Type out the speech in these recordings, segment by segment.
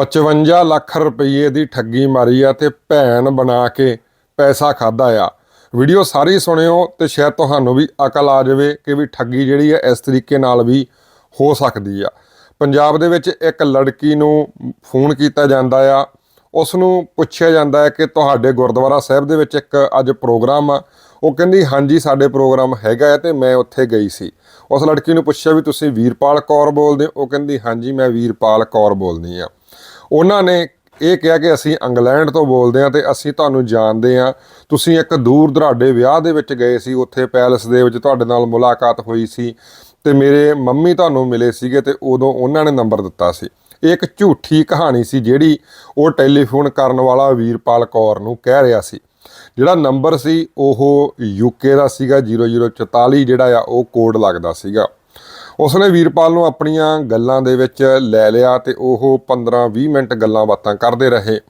55 ਲੱਖ ਰੁਪਏ ਦੀ ਠੱਗੀ ਮਾਰੀ ਆ ਤੇ ਭੈਣ ਬਣਾ ਕੇ ਪੈਸਾ ਖਾਦਾ ਆ। ਵੀਡੀਓ ਸਾਰੀ ਸੁਣਿਓ ਤੇ ਸ਼ਾਇਦ ਤੁਹਾਨੂੰ ਵੀ ਅਕਲ ਆ ਜਾਵੇ ਕਿ ਵੀ ਠੱਗੀ ਜਿਹੜੀ ਆ, ਇਸ ਤਰੀਕੇ ਨਾਲ ਵੀ ਹੋ ਸਕਦੀ ਆ। ਪੰਜਾਬ ਦੇ ਵਿੱਚ ਇੱਕ ਲੜਕੀ ਨੂੰ ਫੋਨ ਕੀਤਾ ਜਾਂਦਾ ਆ। ਉਸ ਨੂੰ ਪੁੱਛਿਆ ਜਾਂਦਾ ਹੈ ਕਿ ਤੁਹਾਡੇ ਗੁਰਦੁਆਰਾ ਸਾਹਿਬ ਦੇ ਵਿੱਚ ਇੱਕ ਅੱਜ ਪ੍ਰੋਗਰਾਮ ਆ। ਉਹ ਕਹਿੰਦੀ, ਹਾਂਜੀ, ਸਾਡੇ ਪ੍ਰੋਗਰਾਮ ਹੈਗਾ ਹੈ ਤੇ ਮੈਂ ਉੱਥੇ ਗਈ ਸੀ। ਉਸ ਲੜਕੀ ਨੂੰ ਪੁੱਛਿਆ ਵੀ, ਤੁਸੀਂ ਵੀਰਪਾਲ ਕੌਰ ਬੋਲਦੇ ਹੋ? ਉਹ ਕਹਿੰਦੀ, ਹਾਂਜੀ, ਮੈਂ ਵੀਰਪਾਲ ਕੌਰ ਬੋਲਦੀ ਆ ਉਹਨਾਂ ਨੇ ਇਹ ਕਿਹਾ ਕਿ ਅਸੀਂ ਇੰਗਲੈਂਡ ਤੋਂ ਬੋਲਦੇ ਹਾਂ ਤੇ ਅਸੀਂ ਤੁਹਾਨੂੰ ਜਾਣਦੇ ਹਾਂ। ਤੁਸੀਂ ਇੱਕ ਦੂਰ ਦਰਾਡੇ ਵਿਆਹ ਦੇ ਵਿੱਚ ਗਏ ਸੀ, ਉੱਥੇ ਪੈਲਸ ਦੇ ਵਿੱਚ ਤੁਹਾਡੇ ਨਾਲ ਮੁਲਾਕਾਤ ਹੋਈ ਸੀ ਤੇ ਮੇਰੇ ਮੰਮੀ ਤੁਹਾਨੂੰ ਮਿਲੇ ਸੀਗੇ ਤੇ ਉਦੋਂ ਉਹਨਾਂ ਨੇ ਨੰਬਰ ਦਿੱਤਾ ਸੀ। ਇਹ ਇੱਕ ਝੂਠੀ ਕਹਾਣੀ ਸੀ ਜਿਹੜੀ ਉਹ ਟੈਲੀਫੋਨ ਕਰਨ ਵਾਲਾ ਵੀਰਪਾਲ ਕੌਰ ਨੂੰ ਕਹਿ ਰਿਹਾ ਸੀ। ਜਿਹੜਾ ਨੰਬਰ ਸੀ ਉਹ ਯੂਕੇ ਦਾ ਸੀਗਾ 0044 ਜਿਹੜਾ ਆ, ਉਹ ਕੋਡ ਲੱਗਦਾ ਸੀਗਾ। ਉਸਨੇ ਵੀਰਪਾਲ ਨੂੰ ਆਪਣੀਆਂ ਗੱਲਾਂ ਦੇ ਵਿੱਚ ਲੈ ਲਿਆ ਤੇ ਉਹ 15-20 ਮਿੰਟ ਗੱਲਾਂ ਬਾਤਾਂ ਕਰਦੇ ਰਹੇ।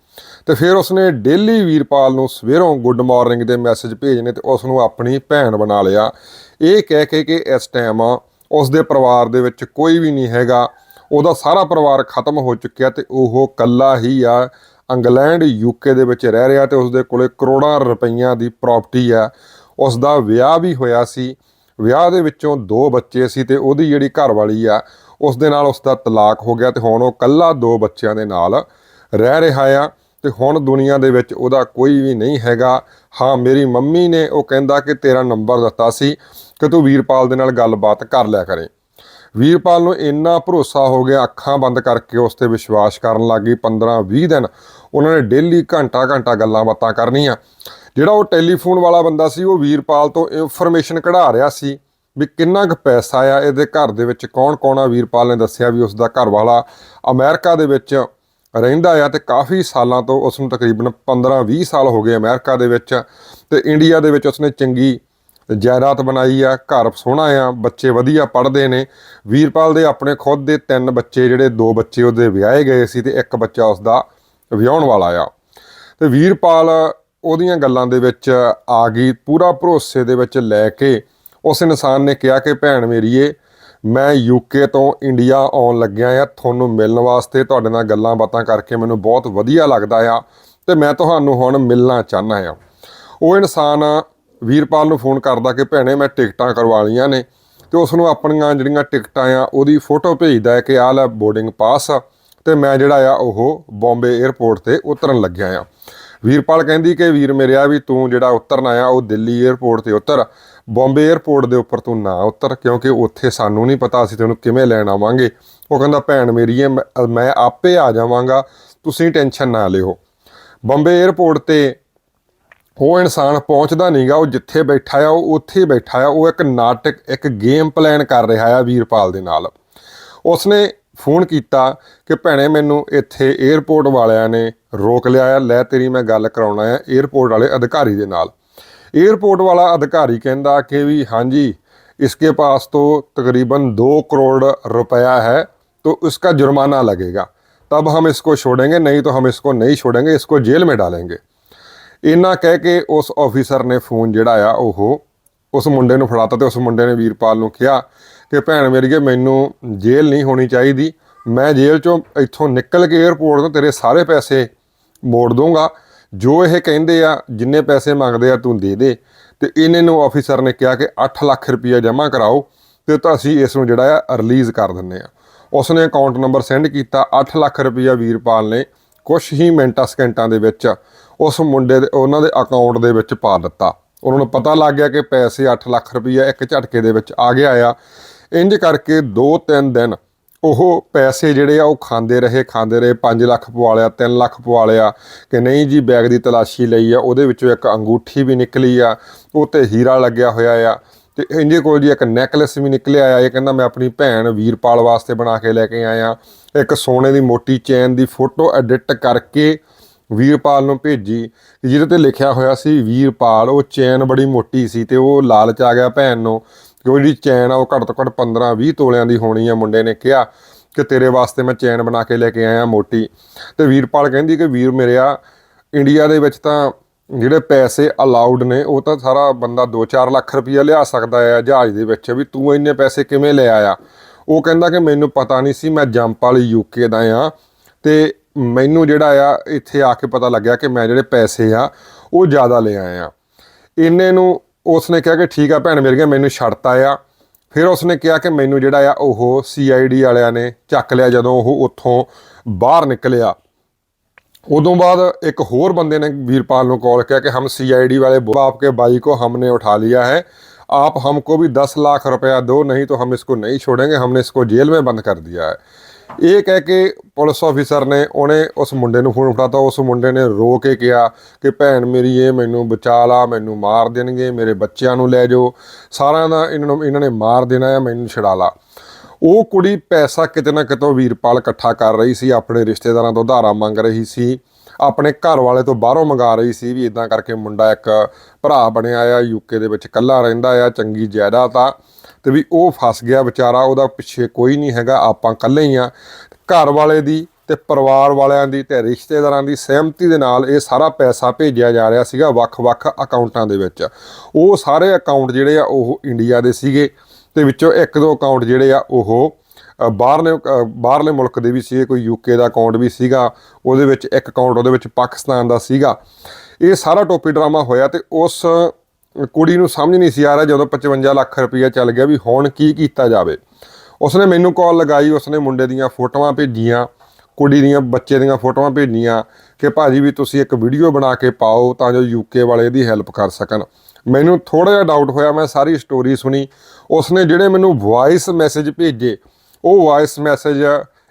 ਤੇ ਫਿਰ ਉਸਨੇ ਡੇਲੀ ਵੀਰਪਾਲ ਨੂੰ ਸਵੇਰੋਂ ਗੁੱਡ ਮਾਰਨਿੰਗ ਦੇ ਮੈਸੇਜ ਭੇਜਨੇ ਤੇ ਉਸ ਨੂੰ ਆਪਣੀ ਭੈਣ ਬਣਾ ਲਿਆ। ਇਹ ਕਹਿ ਕੇ ਕਿ ਇਸ ਟਾਈਮ ਉਸ ਦੇ ਪਰਿਵਾਰ ਦੇ ਵਿੱਚ ਕੋਈ ਵੀ ਨਹੀਂ ਹੈਗਾ। ਉਹਦਾ ਸਾਰਾ ਪਰਿਵਾਰ ਖਤਮ ਹੋ ਚੁੱਕਿਆ ਤੇ ਉਹ ਇਕੱਲਾ ਹੀ ਆ। ਇੰਗਲੈਂਡ ਯੂਕੇ ਦੇ ਵਿੱਚ ਰਹਿ ਰਿਹਾ ਤੇ ਉਸਦੇ ਕੋਲੇ ਕਰੋੜਾਂ ਰੁਪਈਆਂ ਦੀ ਪ੍ਰਾਪਰਟੀ ਆ। ਉਸ ਦਾ ਵਿਆਹ ਵੀ ਹੋਇਆ ਸੀ। ਵਿਆਹ ਦੇ ਵਿੱਚੋਂ ਦੋ ਬੱਚੇ ਸੀ ਤੇ ਉਹਦੀ ਜਿਹੜੀ ਘਰ ਵਾਲੀ ਆ, ਉਸ ਦੇ ਨਾਲ ਉਸ ਦਾ ਤਲਾਕ ਹੋ ਗਿਆ ਤੇ ਹੁਣ ਉਹ ਕੱਲਾ ਦੋ ਬੱਚਿਆਂ ਦੇ ਨਾਲ ਰਹਿ ਰਿਹਾ ਆ ਤੇ ਹੁਣ ਦੁਨੀਆ ਦੇ ਵਿੱਚ ਉਹਦਾ ਕੋਈ ਵੀ ਨਹੀਂ ਹੈਗਾ। ਹਾਂ, ਮੇਰੀ ਮੰਮੀ ਨੇ ਉਹ ਕਹਿੰਦਾ ਕਿ ਤੇਰਾ ਨੰਬਰ ਦਿੱਤਾ ਸੀ ਕਿ ਤੂੰ ਵੀਰਪਾਲ ਦੇ ਨਾਲ ਗੱਲਬਾਤ ਕਰ ਲਿਆ ਕਰੇ। ਵੀਰਪਾਲ ਨੂੰ ਇੰਨਾ ਭਰੋਸਾ ਹੋ ਗਿਆ, ਅੱਖਾਂ ਬੰਦ ਕਰਕੇ ਉਸ ਤੇ ਵਿਸ਼ਵਾਸ ਕਰਨ ਲੱਗੀ 15-20 ਦਿਨ ਉਹਨਾਂ ਨੇ ਡੇਲੀ ਘੰਟਾ ਘੰਟਾ ਗੱਲਾਂ ਬਾਤਾਂ ਕਰਨੀਆਂ। ਜਿਹੜਾ ਉਹ ਟੈਲੀਫੋਨ ਵਾਲਾ ਬੰਦਾ ਸੀ, ਉਹ ਵੀਰਪਾਲ ਤੋਂ ਇਨਫੋਰਮੇਸ਼ਨ ਕਢਾ ਰਿਹਾ ਸੀ ਵੀ ਕਿੰਨਾ ਕੁ ਪੈਸਾ ਆ ਇਹਦੇ ਘਰ ਦੇ ਵਿੱਚ ਕੌਣ ਕੌਣ ਆ? ਵੀਰਪਾਲ ਨੇ ਦੱਸਿਆ ਵੀ ਉਸ ਦਾ ਘਰ ਵਾਲਾ ਅਮਰੀਕਾ ਦੇ ਵਿੱਚ ਰਹਿੰਦਾ ਆ ਤੇ ਕਾਫੀ ਸਾਲਾਂ ਤੋਂ ਉਸ ਨੂੰ ਤਕਰੀਬਨ 15-20 ਸਾਲ ਹੋ ਗਏ ਅਮਰੀਕਾ ਦੇ ਵਿੱਚ ਤੇ ਇੰਡੀਆ ਦੇ ਵਿੱਚ ਉਸਨੇ ਚੰਗੀ ਜਾਇਦਾਦ ਬਣਾਈ ਆ, ਘਰ ਸੋਹਣਾ ਆ, ਬੱਚੇ ਵਧੀਆ ਪੜ੍ਹਦੇ ਨੇ। ਵੀਰਪਾਲ ਦੇ ਆਪਣੇ ਖੁਦ ਦੇ ਤਿੰਨ ਬੱਚੇ, ਜਿਹੜੇ ਦੋ ਬੱਚੇ ਉਹਦੇ ਵਿਆਹੇ ਗਏ ਸੀ ਤੇ ਇੱਕ ਬੱਚਾ ਉਸਦਾ ਵਿਆਹਣ ਵਾਲਾ ਆ। ਤੇ ਵੀਰਪਾਲ ਉਹਦੀਆਂ ਗੱਲਾਂ ਦੇ ਵਿੱਚ ਆ ਗਈ, ਪੂਰਾ ਭਰੋਸੇ ਦੇ ਵਿੱਚ ਲੈ ਕੇ ਉਸ ਇਨਸਾਨ ਨੇ ਕਿਹਾ ਕਿ, ਭੈਣ ਮੇਰੀਏ, ਮੈਂ ਯੂਕੇ ਤੋਂ ਇੰਡੀਆ ਆਉਣ ਲੱਗਿਆ ਆ ਤੁਹਾਨੂੰ ਮਿਲਣ ਵਾਸਤੇ ਤੁਹਾਡੇ ਨਾਲ ਗੱਲਾਂ ਬਾਤਾਂ ਕਰਕੇ ਮੈਨੂੰ ਬਹੁਤ ਵਧੀਆ ਲੱਗਦਾ ਆ ਤੇ ਮੈਂ ਤੁਹਾਨੂੰ ਹੁਣ ਮਿਲਣਾ ਚਾਹਨਾ ਆ। ਉਹ ਇਨਸਾਨ ਵੀਰਪਾਲ ਨੂੰ ਫੋਨ ਕਰਦਾ ਕਿ, ਭੈਣੇ, ਮੈਂ ਟਿਕਟਾਂ ਕਰਵਾ ਲਈਆਂ ਨੇ। ਤੇ ਉਸ ਨੂੰ ਆਪਣੀਆਂ ਜਿਹੜੀਆਂ ਟਿਕਟਾਂ ਆ, ਉਹਦੀ ਫੋਟੋ ਭੇਜਦਾ ਹੈ ਕਿ, ਆਹ ਲੈ, ਬੋਰਡਿੰਗ ਪਾਸ ਤੇ ਮੈਂ ਜਿਹੜਾ ਆ, ਉਹ ਬੰਬੇ 에ਅਰਪੋਰਟ ਤੇ ਉਤਰਨ ਲੱਗਿਆ ਆ। ਵੀਰਪਾਲ ਕਹਿੰਦੀ ਕਿ ਵੀਰ ਮੇਰਿਆ ਵੀ ਤੂੰ ਜਿਹੜਾ ਉਤਰਨਾ ਆ ਉਹ ਦਿੱਲੀ 에ਅਰਪੋਰਟ ਤੇ ਉਤਰ। ਬੰਬੇ 에ਅਰਪੋਰਟ ਦੇ ਉੱਪਰ ਤੂੰ ਨਾ ਉਤਰ, ਕਿਉਂਕਿ ਉੱਥੇ ਸਾਨੂੰ ਨਹੀਂ ਪਤਾ ਅਸੀਂ ਤੈਨੂੰ ਕਿਵੇਂ ਲੈਣ ਆਵਾਂਗੇ। ਉਹ ਕਹਿੰਦਾ, ਭੈਣ ਮੇਰੀ ਮੈਂ ਆਪੇ ਆ ਜਾਵਾਂਗਾ, ਤੁਸੀਂ ਟੈਨਸ਼ਨ ਨਾ ਲਿਓ। ਬੰਬੇ 에ਅਰਪੋਰਟ ਤੇ ਉਹ ਇਨਸਾਨ ਪਹੁੰਚਦਾ ਨਹੀਂਗਾ ਉਹ ਜਿੱਥੇ ਬੈਠਾ ਆ, ਉਹ ਉੱਥੇ ਬੈਠਾ ਆ, ਉਹ ਇੱਕ ਨਾਟਕ, ਇੱਕ ਗੇਮ ਪਲਾਨ ਕਰ ਰਿਹਾ ਆ ਵੀਰਪਾਲ ਦੇ ਨਾਲ। ਉਸਨੇ ਫੋਨ ਕੀਤਾ ਕਿ ਭੈਣੇ ਮੈਨੂੰ ਇੱਥੇ 에ਅਰਪੋਰਟ ਵਾਲਿਆਂ ਨੇ ਰੋਕ ਲਿਆ ਆ, ਲੈ ਤੇਰੀ ਮੈਂ ਗੱਲ ਕਰਾਉਣਾ ਆ 에어ਪੋਰਟ ਵਾਲੇ ਅਧਿਕਾਰੀ ਦੇ ਨਾਲ। 에어ਪੋਰਟ ਵਾਲਾ ਅਧਿਕਾਰੀ ਕਹਿੰਦਾ ਕਿ ਵੀ ਹਾਂਜੀ इसके ਪਾਸ ਤੋਂ ਤਕਰੀਬਨ दो ਕਰੋੜ ਰੁਪਇਆ ਹੈ तो उसका ਜੁਰਮਾਨਾ लगेगा ਤਬ ਹਮ ਇਸਕੋ ਛੋੜੇਗੇ ਨਹੀਂ तो ਹਮ ਇਸਕੋ ਨਹੀਂ छोड़ेंगे ਇਸਕੋ ਜੇਲ੍ਹ में डालेंगे ਇੰਨਾ ਕਹਿ ਕੇ ਉਸ ਆਫੀਸਰ ਨੇ ਫੋਨ ਜਿਹੜਾ ਆ, ਉਹ ਉਸ ਮੁੰਡੇ ਨੂੰ ਫੜਾਤਾ ਤੇ ਉਸ ਮੁੰਡੇ ਨੇ ਵੀਰਪਾਲ ਨੂੰ ਕਿਹਾ ਕਿ ਭੈਣ ਮੇਰੀ ਜੇ ਮੈਨੂੰ ਜੇਲ੍ਹ ਨਹੀਂ ਹੋਣੀ ਚਾਹੀਦੀ। ਮੈਂ ਜੇਲ੍ਹ ਚੋਂ ਇੱਥੋਂ ਨਿਕਲ ਕੇ 에어ਪੋਰਟ ਤੋਂ ਤੇਰੇ ਸਾਰੇ ਪੈਸੇ ਮੋੜ ਦੂੰਗਾ ਜੋ ਇਹ ਕਹਿੰਦੇ ਆ, ਜਿੰਨੇ ਪੈਸੇ ਮੰਗਦੇ ਆ, ਤੂੰ ਦੇ ਦੇ। ਤੇ ਇਹਨੇ ਨੂੰ ਆਫੀਸਰ ਨੇ ਕਿਹਾ ਕਿ 8 ਲੱਖ ਰੁਪਇਆ ਜਮ੍ਹਾਂ ਕਰਾਓ ਤੇ ਤਾਂ ਅਸੀਂ ਇਸ ਨੂੰ ਜਿਹੜਾ ਆ ਰਿਲੀਜ਼ ਕਰ ਦਿੰਨੇ ਆ। ਉਸਨੇ ਅਕਾਊਂਟ ਨੰਬਰ ਸੈਂਡ ਕੀਤਾ। 8 ਲੱਖ ਰੁਪਇਆ ਵੀਰਪਾਲ ਨੇ ਕੁਝ ਹੀ ਮਿੰਟਾਂ, ਸਕਿੰਟਾਂ ਦੇ ਵਿੱਚ ਉਸ ਮੁੰਡੇ ਦੇ, ਉਹਨਾਂ ਦੇ ਅਕਾਊਂਟ ਦੇ ਵਿੱਚ ਪਾ ਦਿੱਤਾ। ਉਹਨਾਂ ਨੂੰ ਪਤਾ ਲੱਗ ਗਿਆ ਕਿ ਪੈਸੇ 8 ਲੱਖ ਰੁਪਇਆ ਇੱਕ ਝਟਕੇ ਦੇ ਵਿੱਚ ਆ ਗਿਆ ਆ। ਇੰਜ ਕਰਕੇ 2-3 ਦਿਨ ਉਹ ਪੈਸੇ ਜਿਹੜੇ ਆ ਉਹ ਖਾਂਦੇ ਰਹੇ ਖਾਂਦੇ ਰਹੇ 5 ਲੱਖ ਪਵਾ ਲਿਆ 3 ਲੱਖ ਪਵਾ ਲਿਆ ਕਿ ਨਹੀਂ ਜੀ ਬੈਗ ਦੀ ਤਲਾਸ਼ੀ ਲਈ ਆ, ਉਹਦੇ ਵਿੱਚੋਂ ਇੱਕ ਅੰਗੂਠੀ ਵੀ ਨਿਕਲੀ ਆ, ਉਹ ਤੇ ਹੀਰਾ ਲੱਗਿਆ ਹੋਇਆ ਆ ਤੇ ਇਹਦੇ ਕੋਲ ਜੀ ਇੱਕ ਨੈਕਲੈਸ ਵੀ ਨਿਕਲਿਆ ਆ, ਇਹ ਕਹਿੰਦਾ ਮੈਂ ਆਪਣੀ ਭੈਣ ਵੀਰਪਾਲ ਵਾਸਤੇ ਬਣਾ ਕੇ ਲੈ ਕੇ ਆਇਆ। ਇੱਕ ਸੋਨੇ ਦੀ ਮੋਟੀ ਚੈਨ ਦੀ ਫੋਟੋ ਐਡਿਟ ਕਰਕੇ ਵੀਰਪਾਲ ਨੂੰ ਭੇਜੀ, ਜਿਹਦੇ ਤੇ ਲਿਖਿਆ ਹੋਇਆ ਸੀ, ਵੀਰਪਾਲ, ਉਹ ਚੈਨ ਬੜੀ ਮੋਟੀ ਸੀ ਤੇ ਉਹ ਲਾਲਚ ਆ ਗਿਆ ਭੈਣ ਨੂੰ ਕਿਉਂਕਿ ਜਿਹੜੀ ਚੈਨ ਆ ਉਹ ਘੱਟ ਤੋਂ ਘੱਟ 15 20 ਤੋਲਿਆਂ ਦੀ ਹੋਣੀ ਆ, ਮੁੰਡੇ ਨੇ ਕਿਹਾ ਕਿ ਤੇਰੇ ਵਾਸਤੇ ਮੈਂ ਚੈਨ ਬਣਾ ਕੇ ਲੈ ਕੇ ਆਇਆ ਮੋਟੀ। ਤੇ ਵੀਰਪਾਲ ਕਹਿੰਦੀ ਕਿ ਵੀਰ ਮੇਰਿਆ ਇੰਡੀਆ ਦੇ ਵਿੱਚ ਤਾਂ ਜਿਹੜੇ ਪੈਸੇ ਅਲਾਉਡ ਨੇ, ਉਹ ਤਾਂ ਸਾਰਾ ਬੰਦਾ 2-4 ਲੱਖ ਰੁਪਈਆ ਲਿਆ ਸਕਦਾ ਹੈ ਜਹਾਜ਼ ਦੇ ਵਿੱਚ ਵੀ, ਤੂੰ ਇੰਨੇ ਪੈਸੇ ਕਿਵੇਂ ਲੈ ਆਇਆ? ਉਹ ਕਹਿੰਦਾ ਕਿ ਮੈਨੂੰ ਪਤਾ ਨਹੀਂ ਸੀ, ਮੈਂ ਜੰਪ ਵਾਲੀ ਯੂਕੇ ਦਾ ਆ। ਤੇ ਮੈਨੂੰ ਜਿਹੜਾ ਆ, ਇੱਥੇ ਆ ਕੇ ਪਤਾ ਲੱਗਿਆ ਕਿ ਮੈਂ ਜਿਹੜੇ ਪੈਸੇ ਆ, ਉਹ ਜ਼ਿਆਦਾ ਲੈ ਆਏ ਇੰਨੇ ਨੂੰ ਉਸਨੇ ਕਿਹਾ ਕਿ ਠੀਕ ਆ ਭੈਣ ਮੇਰੀਆਂ, ਮੈਨੂੰ ਛੱਡਤਾ ਆ ਫਿਰ ਉਸਨੇ ਕਿਹਾ ਕਿ ਮੈਨੂੰ ਜਿਹੜਾ ਆ, ਉਹ ਸੀਆਈਡੀ ਵਾਲਿਆਂ ਨੇ ਚੱਕ ਲਿਆ ਜਦੋਂ ਉਹ ਉੱਥੋਂ ਬਾਹਰ ਨਿਕਲਿਆ। ਉਦੋਂ ਬਾਅਦ ਇੱਕ ਹੋਰ ਬੰਦੇ ਨੇ ਵੀਰਪਾਲ ਨੂੰ ਕਾਲ ਕਿਹਾ ਕਿ ਹਮ ਸੀਆਈਡੀ ਵਾਲੇ ਆਪਕੇ ਬਾਈ ਕੋ ਹਮਨੇ ਉਠਾ ਲਿਆ ਹੈ। आप हमको भी दस लाख रुपया दो नहीं तो हम इसको नहीं छोड़ेंगे हमने ਇਸਕੋ ਜੇਲ੍ਹ में ਬੰਦ ਕਰ ਦਿਆ ਹੈ। ਇਹ ਕਹਿ ਕੇ ਪੁਲਿਸ ਆਫੀਸਰ ਨੇ ਉਹਨੇ ਉਸ ਮੁੰਡੇ ਨੂੰ ਫੋਨ ਫੜਾਤਾ। ਉਸ ਮੁੰਡੇ ਨੇ ਰੋ ਕੇ ਕਿਹਾ ਕਿ, ਭੈਣ ਮੇਰੀ, ਇਹ ਮੈਨੂੰ ਬਚਾ ਲਾ, ਮੈਨੂੰ ਮਾਰ ਦੇਣਗੇ, ਮੇਰੇ ਬੱਚਿਆਂ ਨੂੰ ਲੈ ਜਾਓ। ਸਾਰਿਆਂ ਦਾ ਇਹਨਾਂ ਨੂੰ, ਇਹਨਾਂ ਨੇ ਮਾਰ ਦੇਣਾ ਹੈ ਮੈਨੂੰ ਛਡਾ ਲਾ। ਉਹ ਕੁੜੀ ਪੈਸਾ ਕਿਤੇ ਨਾ ਕਿਤੋਂ ਵੀਰਪਾਲ ਇਕੱਠਾ ਕਰ ਰਹੀ ਸੀ, ਆਪਣੇ ਰਿਸ਼ਤੇਦਾਰਾਂ ਤੋਂ ਉਧਾਰਾ ਮੰਗ ਰਹੀ ਸੀ, ਆਪਣੇ ਘਰ ਵਾਲੇ ਤੋਂ ਬਾਹਰੋਂ ਮੰਗਾ ਰਹੀ ਸੀ ਵੀ ਇਦਾਂ ਕਰਕੇ ਮੁੰਡਾ ਇੱਕ ਭਰਾ ਬਣਿਆ ਆ ਯੂਕੇ ਦੇ ਵਿੱਚ ਇਕੱਲਾ ਰਹਿੰਦਾ ਆ, ਚੰਗੀ ਜਾਇਦਾਦ ਆ। ਤੇ ਵੀ ਉਹ ਫਸ ਗਿਆ, ਵਿਚਾਰਾ ਉਹਦਾ ਪਿੱਛੇ ਕੋਈ ਨਹੀਂ ਹੈਗਾ, ਆਪਾਂ ਇਕੱਲੇ ਹੀ ਆ ਘਰ ਵਾਲੇ ਦੀ ਤੇ ਪਰਿਵਾਰ ਵਾਲਿਆਂ ਦੀ ਤੇ ਰਿਸ਼ਤੇਦਾਰਾਂ ਦੀ ਸਹਿਮਤੀ ਦੇ ਨਾਲ ਇਹ ਸਾਰਾ ਪੈਸਾ ਭੇਜਿਆ ਜਾ ਰਿਹਾ ਸੀਗਾ ਵੱਖ-ਵੱਖ ਅਕਾਊਂਟਾਂ ਦੇ ਵਿੱਚ। ਉਹ ਸਾਰੇ ਅਕਾਊਂਟ ਜਿਹੜੇ ਆ ਉਹ ਇੰਡੀਆ ਦੇ ਸੀਗੇ ਤੇ ਵਿੱਚੋਂ ਇੱਕ ਦੋ ਅਕਾਊਂਟ ਜਿਹੜੇ ਆ ਉਹ ਬਾਹਰਲੇ ਬਾਹਰਲੇ ਮੁਲਕ ਦੇ ਵੀ ਸੀਗੇ, ਕੋਈ ਯੂਕੇ ਦਾ ਅਕਾਊਂਟ ਵੀ ਸੀਗਾ, ਉਹਦੇ ਵਿੱਚ ਇੱਕ ਅਕਾਊਂਟ ਉਹਦੇ ਵਿੱਚ ਪਾਕਿਸਤਾਨ ਦਾ ਸੀਗਾ। ਇਹ ਸਾਰਾ ਟੋਪੀ ਡਰਾਮਾ ਹੋਇਆ ਤੇ ਉਸ ਕੁੜੀ ਨੂੰ ਸਮਝ ਨਹੀਂ ਸੀ ਆ ਰਿਹਾ ਜਦੋਂ 55 ਲੱਖ ਰੁਪਈਆ ਚੱਲ ਗਿਆ ਵੀ ਹੁਣ ਕੀ ਕੀਤਾ ਜਾਵੇ। ਉਸਨੇ ਮੈਨੂੰ ਕਾਲ ਲਗਾਈ, ਉਸਨੇ ਮੁੰਡੇ ਦੀਆਂ ਫੋਟੋਆਂ ਭੇਜੀਆਂ, ਕੁੜੀ ਦੀਆਂ, ਬੱਚੇ ਦੀਆਂ ਫੋਟੋਆਂ ਭੇਜੀਆਂ ਕਿ ਭਾਜੀ ਵੀ ਤੁਸੀਂ ਇੱਕ ਵੀਡੀਓ ਬਣਾ ਕੇ ਪਾਓ ਤਾਂ ਜੋ ਯੂਕੇ ਵਾਲੇ ਇਹਦੀ ਹੈਲਪ ਕਰ ਸਕਣ। ਮੈਨੂੰ ਥੋੜਾ ਜਿਹਾ ਡਾਊਟ ਹੋਇਆ, ਮੈਂ ਸਾਰੀ ਸਟੋਰੀ ਸੁਣੀ। ਉਸਨੇ ਜਿਹੜੇ ਮੈਨੂੰ ਵੌਇਸ ਮੈਸੇਜ ਭੇਜੇ, ਉਹ ਵੌਇਸ ਮੈਸੇਜ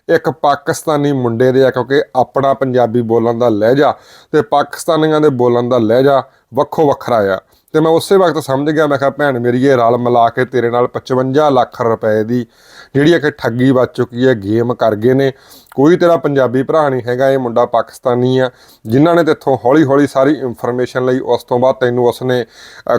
ਇੱਕ ਪਾਕਿਸਤਾਨੀ ਮੁੰਡੇ ਦੇ ਆ ਕਿਉਂਕਿ ਆਪਣਾ ਪੰਜਾਬੀ ਬੋਲਣ ਦਾ ਲਹਿਜਾ ਤੇ ਪਾਕਿਸਤਾਨੀਆਂ ਦੇ ਬੋਲਣ ਦਾ ਲਹਿਜਾ ਵੱਖੋ ਵੱਖਰਾ ਆ। ਤੇ ਮੈਂ ਉਸੇ ਵਕਤ ਸਮਝ ਗਿਆ, ਮੈਂ ਕਿਹਾ, ਭੈਣ ਮੇਰੀ ਇਹ ਰਲ ਮਿਲਾ ਕੇ ਤੇਰੇ ਨਾਲ 55 ਲੱਖ ਰੁਪਏ ਦੀ ਜਿਹੜੀ ਹੈ ਕਿ ਠੱਗੀ ਵੱਜ ਚੁੱਕੀ ਹੈ, ਗੇਮ ਕਰ ਗਏ ਨੇ। ਕੋਈ ਤੇਰਾ ਪੰਜਾਬੀ ਭਰਾ ਨਹੀਂ ਹੈਗਾ, ਇਹ ਮੁੰਡਾ ਪਾਕਿਸਤਾਨੀ ਆ, ਜਿਨ੍ਹਾਂ ਨੇ ਤੇਥੋਂ ਹੌਲੀ ਹੌਲੀ ਸਾਰੀ ਇਨਫੋਰਮੇਸ਼ਨ ਲਈ ਉਸ ਤੋਂ ਬਾਅਦ ਤੈਨੂੰ ਉਸਨੇ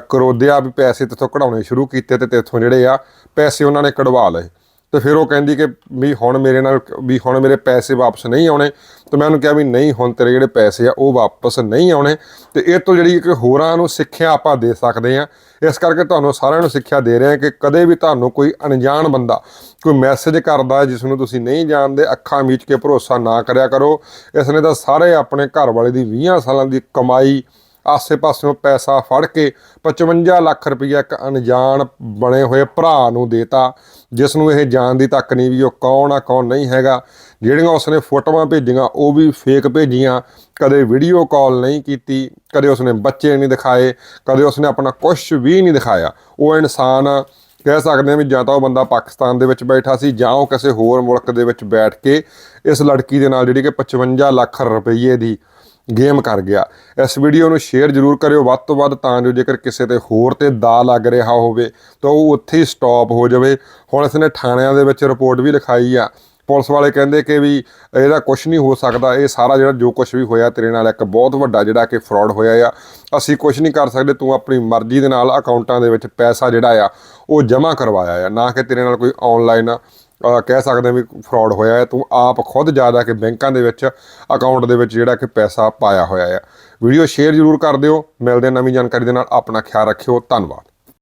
ਕਰੋਦਿਆ ਵੀ ਪੈਸੇ ਤੇਥੋਂ ਕਢਾਉਣੇ ਸ਼ੁਰੂ ਕੀਤੇ ਤੇ ਤੇਥੋਂ ਜਿਹੜੇ ਆ, ਪੈਸੇ ਉਹਨਾਂ ਨੇ ਕਢਵਾ ਲਏ। ਤੇ ਫਿਰ ਉਹ ਕਹਿੰਦੀ ਕਿ ਵੀ ਹੁਣ ਮੇਰੇ ਨਾਲ ਵੀ ਹੁਣ ਮੇਰੇ ਪੈਸੇ ਵਾਪਸ ਨਹੀਂ ਆਉਣੇ। ਤੇ ਮੈਂ ਉਹਨੂੰ ਕਿਹਾ ਵੀ ਨਹੀਂ, ਹੁਣ ਤੇਰੇ ਜਿਹੜੇ ਪੈਸੇ ਆ, ਉਹ ਵਾਪਸ ਨਹੀਂ ਆਉਣੇ। ਤੇ ਇਹ ਤੋਂ ਜਿਹੜੀ ਇੱਕ ਹੋਰਾਂ ਨੂੰ ਸਿੱਖਿਆ ਆਪਾਂ ਦੇ ਸਕਦੇ ਆ। ਇਸ ਕਰਕੇ ਤੁਹਾਨੂੰ ਸਾਰਿਆਂ ਨੂੰ ਸਿੱਖਿਆ ਦੇ ਰਹੇ ਹਾਂ ਕਿ ਕਦੇ ਵੀ ਤੁਹਾਨੂੰ ਕੋਈ ਅਣਜਾਣ ਬੰਦਾ, ਕੋਈ ਮੈਸੇਜ ਕਰਦਾ ਜਿਸ ਨੂੰ ਤੁਸੀਂ ਨਹੀਂ ਜਾਣਦੇ, ਅੱਖਾਂ ਮੀਚ ਕੇ ਭਰੋਸਾ ਨਾ ਕਰਿਆ ਕਰੋ। ਇਸ ਨੇ ਤਾਂ ਸਾਰੇ ਆਪਣੇ ਘਰ ਵਾਲੇ ਦੀ 20 ਸਾਲਾਂ ਦੀ ਕਮਾਈ ਆਸੇ-ਪਾਸਿਓਂ ਪੈਸਾ ਫੜ ਕੇ 55 ਲੱਖ ਰੁਪਈਆ ਇੱਕ ਅਣਜਾਣ ਬਣੇ ਹੋਏ ਭਰਾ ਨੂੰ ਦੇਤਾ, ਜਿਸ ਨੂੰ ਇਹ ਜਾਣ ਦੀ ਤੱਕ ਨਹੀਂ ਵੀ ਉਹ ਕੌਣ ਆ, ਕੌਣ ਨਹੀਂ ਹੈਗਾ। ਜਿਹੜੀਆਂ ਉਸਨੇ ਫੋਟੋਆਂ ਭੇਜੀਆਂ, ਉਹ ਵੀ ਫੇਕ ਭੇਜੀਆਂ। ਕਦੇ ਵੀਡੀਓ ਕਾਲ ਨਹੀਂ ਕੀਤੀ, ਕਦੇ ਉਸਨੇ ਬੱਚੇ ਨਹੀਂ ਦਿਖਾਏ, ਕਦੇ ਉਸਨੇ ਆਪਣਾ ਕੁਝ ਵੀ ਨਹੀਂ ਦਿਖਾਇਆ। ਉਹ ਇਨਸਾਨ ਕਹਿ ਸਕਦੇ ਹਾਂ ਵੀ ਜਾਂ ਤਾਂ ਉਹ ਬੰਦਾ ਪਾਕਿਸਤਾਨ ਦੇ ਵਿੱਚ ਬੈਠਾ ਸੀ, ਜਾਂ ਉਹ ਕਿਸੇ ਹੋਰ ਮੁਲਕ ਦੇ ਵਿੱਚ ਬੈਠ ਕੇ ਇਸ ਲੜਕੀ ਦੇ ਨਾਲ ਜਿਹੜੀ ਕਿ 55 ਲੱਖ ਰੁਪਏ ਦੀ ਗੇਮ ਕਰ ਗਿਆ। ਇਸ ਵੀਡੀਓ ਨੂੰ ਸ਼ੇਅਰ ਜ਼ਰੂਰ ਕਰਿਓ। ਵੱਧ ਤੋਂ ਵੱਧ ਤਾਂ ਜੋ ਜੇਕਰ ਕਿਸੇ ਤੇ ਹੋਰ ਤੇ ਦਾ ਲੱਗ ਰਿਹਾ ਹੋਵੇ, ਤਾਂ ਉਹ ਉੱਥੇ ਹੀ ਸਟਾਪ ਹੋ ਜਾਵੇ। ਹੁਣ ਇਸਨੇ ਥਾਣਿਆਂ ਦੇ ਵਿੱਚ ਰਿਪੋਰਟ ਵੀ ਲਿਖਾਈ ਆ। ਪੁਲਿਸ ਵਾਲੇ ਕਹਿੰਦੇ ਕਿ ਵੀ ਇਹਦਾ ਕੁਝ ਨਹੀਂ ਹੋ ਸਕਦਾ। ਇਹ ਸਾਰਾ ਜਿਹੜਾ ਜੋ ਕੁਝ ਵੀ ਹੋਇਆ ਤੇਰੇ ਨਾਲ ਇੱਕ ਬਹੁਤ ਵੱਡਾ ਜਿਹੜਾ ਕਿ ਫਰਾਡ ਹੋਇਆ ਆ। ਅਸੀਂ ਕੁਝ ਨਹੀਂ ਕਰ ਸਕਦੇ। ਤੂੰ ਆਪਣੀ ਮਰਜ਼ੀ ਦੇ ਨਾਲ ਅਕਾਊਂਟਾਂ ਦੇ ਵਿੱਚ ਪੈਸਾ ਜਿਹੜਾ ਆ, ਉਹ ਜਮ੍ਹਾਂ ਕਰਵਾਇਆ ਆ। ਨਾ ਕਿ ਤੇਰੇ ਨਾਲ ਕੋਈ ਆਨਲਾਈਨ ਕਹਿ ਸਕਦੇ ਹਾਂ ਵੀ ਫਰਾਡ ਹੋਇਆ ਹੈ। ਤੂੰ ਆਪ ਖੁਦ ਜ਼ਿਆਦਾ ਕਿ ਬੈਂਕਾਂ ਦੇ ਵਿੱਚ ਅਕਾਊਂਟ ਦੇ ਵਿੱਚ ਜਿਹੜਾ ਕਿ ਪੈਸਾ ਪਾਇਆ ਹੋਇਆ ਹੈ ਵੀਡੀਓ ਸ਼ੇਅਰ ਜ਼ਰੂਰ ਕਰ ਦਿਓ। ਮਿਲਦੇ ਨਵੀਂ ਜਾਣਕਾਰੀ ਦੇ ਨਾਲ। ਆਪਣਾ ਖਿਆਲ ਰੱਖਿਓ। ਧੰਨਵਾਦ।